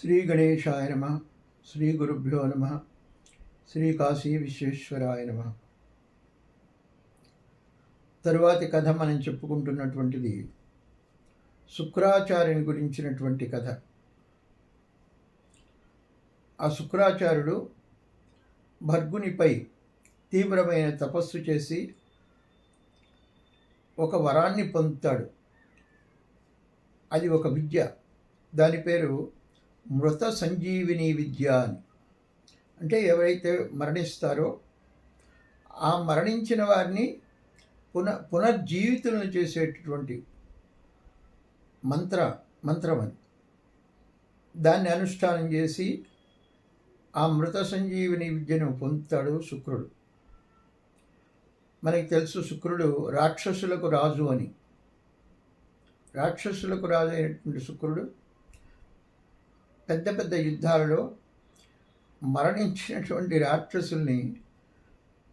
శ్రీ గణేశాయ నమ శ్రీ గురుభ్యో నమ శ్రీ కాశీ విశ్వేశ్వరాయ నమ. తరువాతి కథ మనం చెప్పుకుంటున్నటువంటిది శుక్రాచార్యుని గురించినటువంటి కథ. ఆ శుక్రాచార్యుడు భర్గునిపై తీవ్రమైన తపస్సు చేసి ఒక వరాన్ని పొందుతాడు. అది ఒక విద్య. దాని పేరు మృత సంజీవిని విద్య అని. అంటే ఎవరైతే మరణిస్తారో ఆ మరణించిన వారిని పున పునర్జీవితులను చేసేటటువంటి మంత్ర మంత్రం అని దాన్ని అనుష్ఠానం చేసి ఆ మృత సంజీవిని విద్యను పొందుతాడు శుక్రుడు. మనకి తెలుసు శుక్రుడు రాక్షసులకు రాజు అని. రాక్షసులకు రాజు అయినటువంటి శుక్రుడు పెద్ద పెద్ద యుద్ధాలలో మరణించినటువంటి రాక్షసుల్ని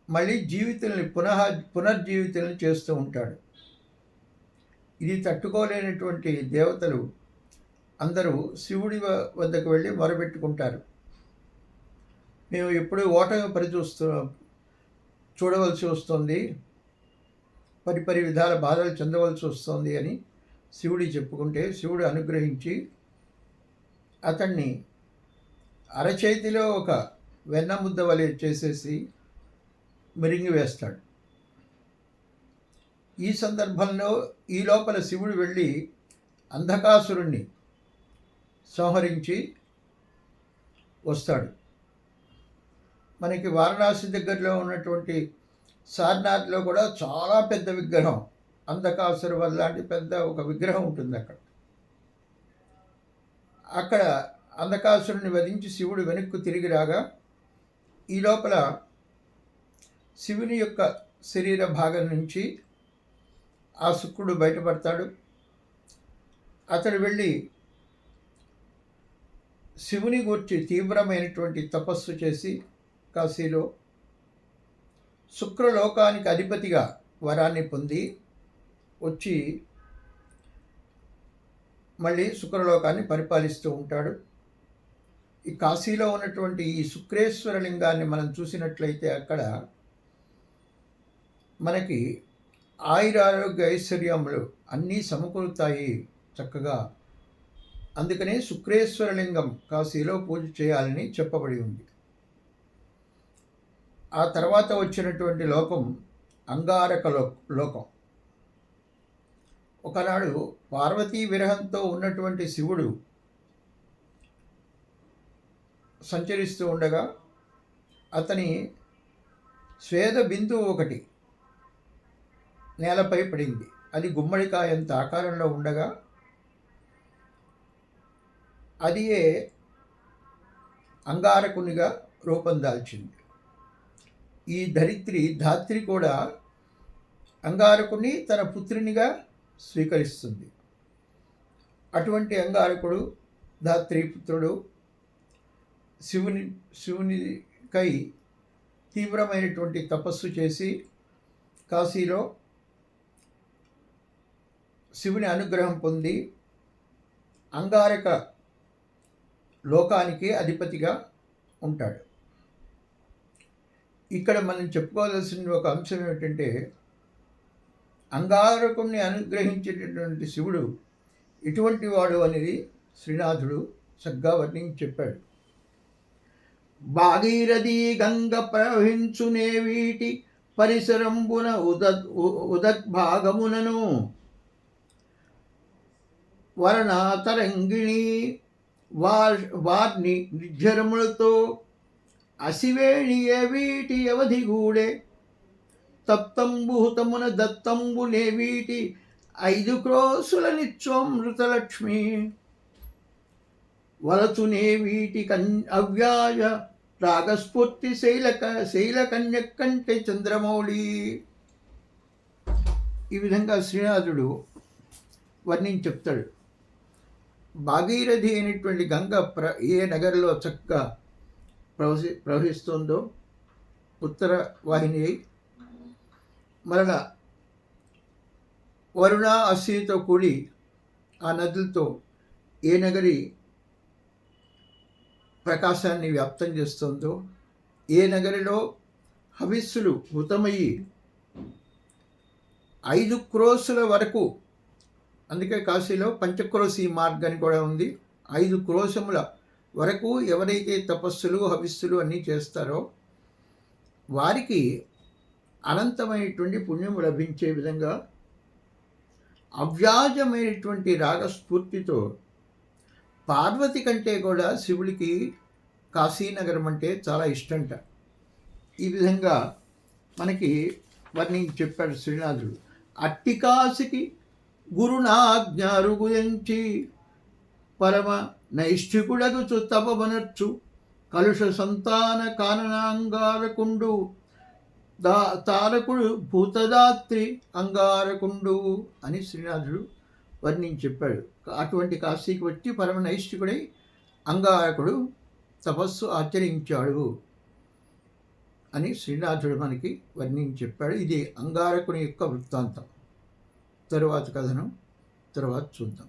మళ్ళీ జీవితుల్ని పునః పునర్జీవితుల్ని చేస్తూ ఉంటాడు. ఇది తట్టుకోలేనటువంటి దేవతలు అందరూ శివుడి వద్దకు వెళ్ళి మొరబెట్టుకుంటారు మేము ఎప్పుడూ ఓటమి పరిచూస్తూ చూడవలసి వస్తుంది. పరిపరి విధాల బాధలు చెందవలసి వస్తుంది అని శివుడి చెప్పుకుంటే శివుడు అనుగ్రహించి అతన్ని అరచేతిలో ఒక వెన్న ముద్ద వలె చేసేసి మిరింగి వేస్తాడు. ఈ సందర్భంలో ఈ లోపల శివుడు వెళ్ళి అంధకాసురుణ్ణి సంహరించి వస్తాడు. మనకి వారణాసి దగ్గరలో ఉన్నటువంటి సార్నాథ్లో కూడా చాలా పెద్ద విగ్రహం అంధకాసురు లాంటి పెద్ద ఒక విగ్రహం ఉంటుంది అక్కడ అక్కడ అంధకాసురుని వధించి శివుడు వెనక్కు తిరిగి రాగా ఈ లోపల శివుని యొక్క శరీర భాగం నుంచి ఆ శుక్రుడు బయటపడతాడు. అతడు వెళ్ళి శివుని గురించి తీవ్రమైనటువంటి తపస్సు చేసి కాశీలో శుక్రలోకానికి అధిపతిగా వరాన్ని పొంది వచ్చి మళ్ళీ శుక్రలోకాన్ని పరిపాలిస్తూ ఉంటాడు. ఈ కాశీలో ఉన్నటువంటి ఈ శుక్రేశ్వర లింగాన్ని మనం చూసినట్లయితే అక్కడ మనకి ఆయురారోగ్య ఐశ్వర్యములు అన్నీ సమకూరుతాయి చక్కగా. అందుకనే శుక్రేశ్వర లింగం కాశీలో పూజ చేయాలని చెప్పబడి ఉంది. ఆ తర్వాత వచ్చినటువంటి లోకం అంగారక లో లోకం. ఒకనాడు పార్వతీ విరహంతో ఉన్నటువంటి శివుడు సంచరిస్తూ ఉండగా అతని స్వేద బిందువు ఒకటి నేలపై పడింది. అది గుమ్మడికాయంత ఆకారంలో ఉండగా అదియే అంగారకునిగా రూపం దాల్చింది. ఈ ధరిత్రి ధాత్రి కూడా అంగారకుని తన పుత్రునిగా స్వీకరిస్తుంది. అటువంటి అంగారకుడు ధాత్రీపుత్రుడు శివుని శివునికై తీవ్రమైనటువంటి తపస్సు చేసి కాశీలో శివుని అనుగ్రహం పొంది అంగారక లోకానికి అధిపతిగా ఉంటాడు. ఇక్కడ మనం చెప్పుకోవాల్సిన ఒక అంశం ఏమిటంటే అంగారకుణ్ణి అనుగ్రహించేటటువంటి శివుడు ఇటువంటి వాడు అనేది శ్రీనాథుడు సగ్గా వర్ణించి చెప్పాడు. భాగీరథి గంగ ప్రవహించునే వీటి పరిసరంబున ఉద ఉదగ్భాగమునను వరణాతరంగిణి వార్ వార్ని నిర్జరములతో అసివేణియే వీటి అవధిగూడే తప్తంబుహుతమున దత్తంబునే వీటి ఐదు క్రోసుల నిత్యోమృతలక్ష్మి వలతునే వీటి కన్ అవ్యాయ రాగస్ఫూర్తి శైలక శైల కంటే చంద్రమౌళి. ఈ విధంగా శ్రీనాథుడు వర్ణించి చెప్తాడు. భాగీరథి అయినటువంటి గంగ ప్ర ఏ నగరంలో చక్కగా ప్రవహి ప్రవహిస్తుందో ఉత్తర వాహిని అయి మరల వరుణ అశ్వితో కూడి ఆ నదులతో ఏ నగరి ప్రకాశాన్ని వ్యాప్తం చేస్తుందో ఏ నగరిలో హవిస్సులు హృతమయ్యి ఐదు క్రోసుల వరకు అందుకే కాశీలో పంచక్రోశి మార్గని కూడా ఉంది. ఐదు క్రోశముల వరకు ఎవరైతే తపస్సులు హవిస్సులు అన్నీ చేస్తారో వారికి అనంతమైనటువంటి పుణ్యము లభించే విధంగా అవ్యాజమైనటువంటి రాగస్ఫూర్తితో పార్వతి కంటే కూడా శివుడికి కాశీనగరం అంటే చాలా ఇష్టంట. ఈ విధంగా మనకి వర్ణించి చెప్పాడు శ్రీనాథుడు. అట్టి కాశికి గురునాజ్ఞారు గురించి పరమ నైష్ఠికుడగుచు తపవనర్చు కలుష సంతాన కాననాంగారకుండు దా తారకుడు భూతదాత్రి అంగారకుండు అని శ్రీనాథుడు వర్ణించి చెప్పాడు. అటువంటి కాశీకి వచ్చి పరమ నైష్ఠికుడై అంగారకుడు తపస్సు ఆచరించాడు అని శ్రీనాథుడు మనకి వర్ణించి చెప్పాడు. ఇది అంగారకుని యొక్క వృత్తాంతం. తరువాత కథను తర్వాత చూద్దాం.